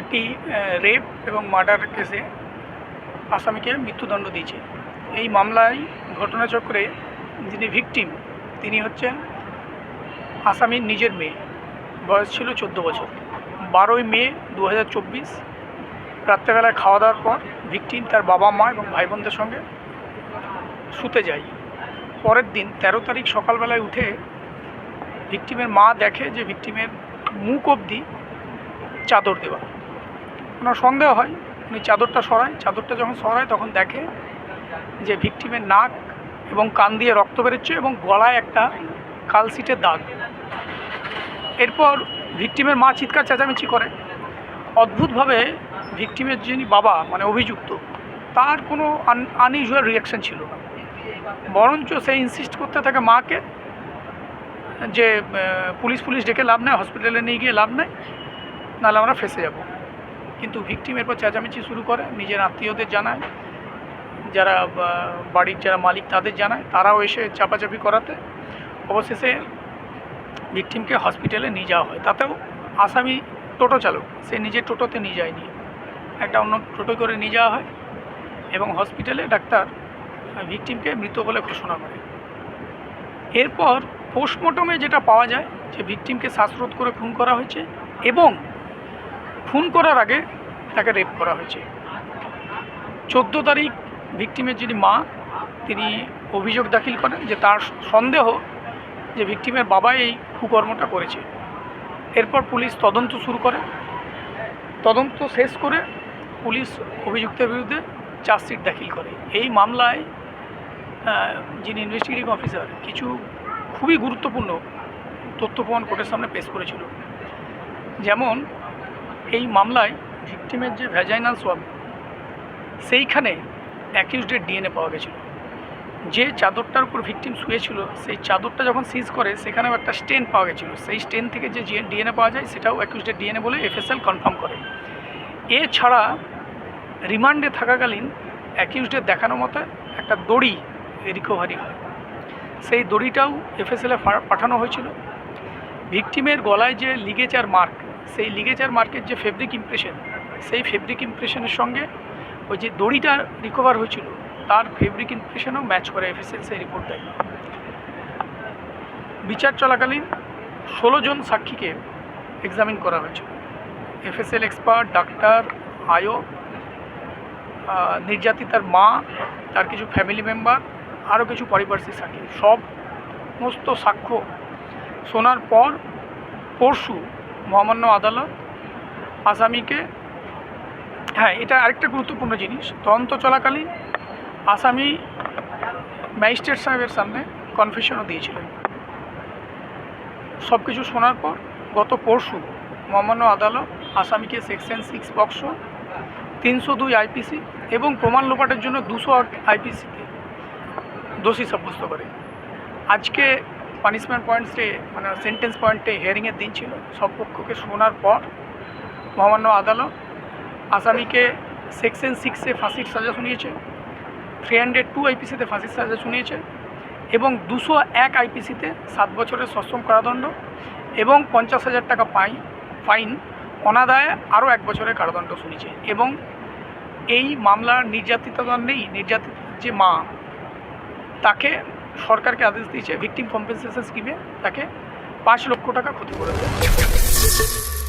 একটি রেপ এবং মার্ডার কেসে আসামিকে মৃত্যুদণ্ড দিয়েছে। এই মামলায় ঘটনাচক্রে যিনি ভিকটিম তিনি হচ্ছেন আসামির নিজের মেয়ে। বয়স ছিল চোদ্দ বছর। বারোই মে দু হাজার চব্বিশ, রাত্রেবেলায় খাওয়া দাওয়ার পর ভিকটিম তার বাবা মা এবং ভাই বোনদের সঙ্গে শুতে যায়। পরের দিন তেরো তারিখ সকালবেলায় উঠে ভিকটিমের মা দেখে যে ভিকটিমের মুখ অবধি চাদর দেওয়া। ওনার সন্দেহ হয়, উনি চাদরটা সরায়, চাদরটা যখন সরায় তখন দেখে যে ভিকটিমের নাক এবং কান দিয়ে রক্ত বেরোচ্ছে এবং গলায় একটা কালসিটের দাগ। এরপর ভিকটিমের মা চিৎকার চেঁচামেচি করে। অদ্ভুতভাবে ভিকটিমের যিনি বাবা মানে অভিযুক্ত, তার কোনো আনইউজুয়াল রিয়াকশন ছিল। না বরঞ্চ সে ইনসিস্ট করতে থাকে মাকে যে পুলিশ পুলিশ ডেকে লাভ নেই হসপিটালে নিয়ে গিয়ে লাভ নেই, নাহলে আমরা ফেসে যাব। কিন্তু ভিকটিম এরপর চেঁচামেচি শুরু করে, নিজের আত্মীয়দের জানায়, যারা বাড়ির যারা মালিক তাদের জানায়, তারাও এসে চাপাচাপি করাতে। অবশেষে ভিকটিমকে হসপিটালে নিয়ে যাওয়া হয়। তাতেও আসামি টোটো চালক, সে নিজের টোটোতে নিয়ে যায়নি। একটা অন্য টোটো করে নিয়ে যাওয়া হয় এবং হসপিটালে ডাক্তার ভিকটিমকে মৃত বলে ঘোষণা করে। এরপর পোস্টমর্টমে যেটা পাওয়া যায়, যে ভিকটিমকে শ্বাসরোধ করে খুন করা হয়েছে এবং খুন করার আগে তাকে রেপ করা হয়েছে। চোদ্দ তারিখ ভিকটিমের যিনি মা, তিনি অভিযোগ দাখিল করেন যে তার সন্দেহ যে ভিকটিমের বাবা এই কুকর্মটা করেছে। এরপর পুলিশ তদন্ত শুরু করে। তদন্ত শেষ করে পুলিশ অভিযুক্তের বিরুদ্ধে চার্জশিট দাখিল করে। এই মামলায় যিনি ইনভেস্টিগেটিং অফিসার কিছু খুবই গুরুত্বপূর্ণ তথ্য প্রমাণ কোর্টের সামনে পেশ করেছিল। যেমন এই মামলায় ভিকটিমের যে ভ্যাজাইনাল সোয়াব সেইখানে অ্যাকিউজডের ডিএনএ পাওয়া গেছিল। যে চাদরটার উপর ভিকটিম শুয়েছিল, সেই চাদরটা যখন সিজ করে, সেখানেও একটা স্টেন পাওয়া গেছিল। সেই স্টেন থেকে যে ডিএনএ পাওয়া যায়, সেটাও অ্যাকিউজডের ডিএনএ বলে এফএসএল কনফার্ম করে। এছাড়া রিমান্ডে থাকাকালীন অ্যাকিউজডের দেখানো মতো একটা দড়ি রিকভারি হয়। সেই দড়িটাও এফএসএলে পাঠানো হয়েছিল। ভিকটিমের গলায় যে লিগেচার মার্ক সেই লিগেচার মার্কের যে ফেব্রিক ইমপ্রেশন সেই ফেব্রিক ইমপ্রেশনের সঙ্গে ওই যে দড়িটা রিকভার হয়েছিল, তার ফেব্রিক ইমপ্রেশনও ম্যাচ করে এফএসএল সেই রিপোর্ট দেয় বিচার চলাকালীন ষোলো জন সাক্ষীকে এক্সামিন করা হয়েছিল এফএসএল এক্সপার্ট ডাক্তার আয়ো নির্যাতিতার মা, তার কিছু ফ্যামিলি মেম্বার আরও কিছু পারিপার্শ্বিক সাক্ষী, সব সমস্ত সাক্ষ্য শোনার পর পরশু মহামান্য আদালত আসামিকে হ্যাঁ এটা আরেকটা গুরুত্বপূর্ণ জিনিস, তদন্ত চলাকালীন আসামি ম্যাজিস্ট্রেট সাহেবের সামনে কনফেশনও দিয়েছিলেন। সব কিছু শোনার পর গত পরশু মহামান্য আদালত আসামিকে সেকশন সিক্স বক্স, তিনশো দুই আইপিসি এবং প্রমাণ লোপাটের জন্য দুশো আইপিসিতে দোষী সাব্যস্ত করে। আজকে পানিশমেন্ট পয়েন্টসে মানে সেন্টেন্স পয়েন্টে হিয়ারিংয়ের দিন ছিল। সব পক্ষকে শোনার পর মহামান্য আদালত আসামিকে সেকশন সিক্সে ফাঁসির সাজা শুনিয়েছে থ্রি হান্ড্রেড টু আইপিসিতে ফাঁসির সাজা শুনিয়েছে এবং দুশো এক আইপিসিতে সাত বছরের সশ্রম কারাদণ্ড এবং পঞ্চাশ হাজার টাকা পাই ফাইন অনাদায়ে আরও এক বছরের কারাদণ্ড শুনিয়েছে এবং এই মামলার নির্যাতিতগণ নেই নির্যাতিত যে মা, তাকে সরকারকে আদেশ দিয়েছে ভিকটিম কম্পেনসেশন স্কিমে তাকে পাঁচ লক্ষ টাকা ক্ষতি দেয়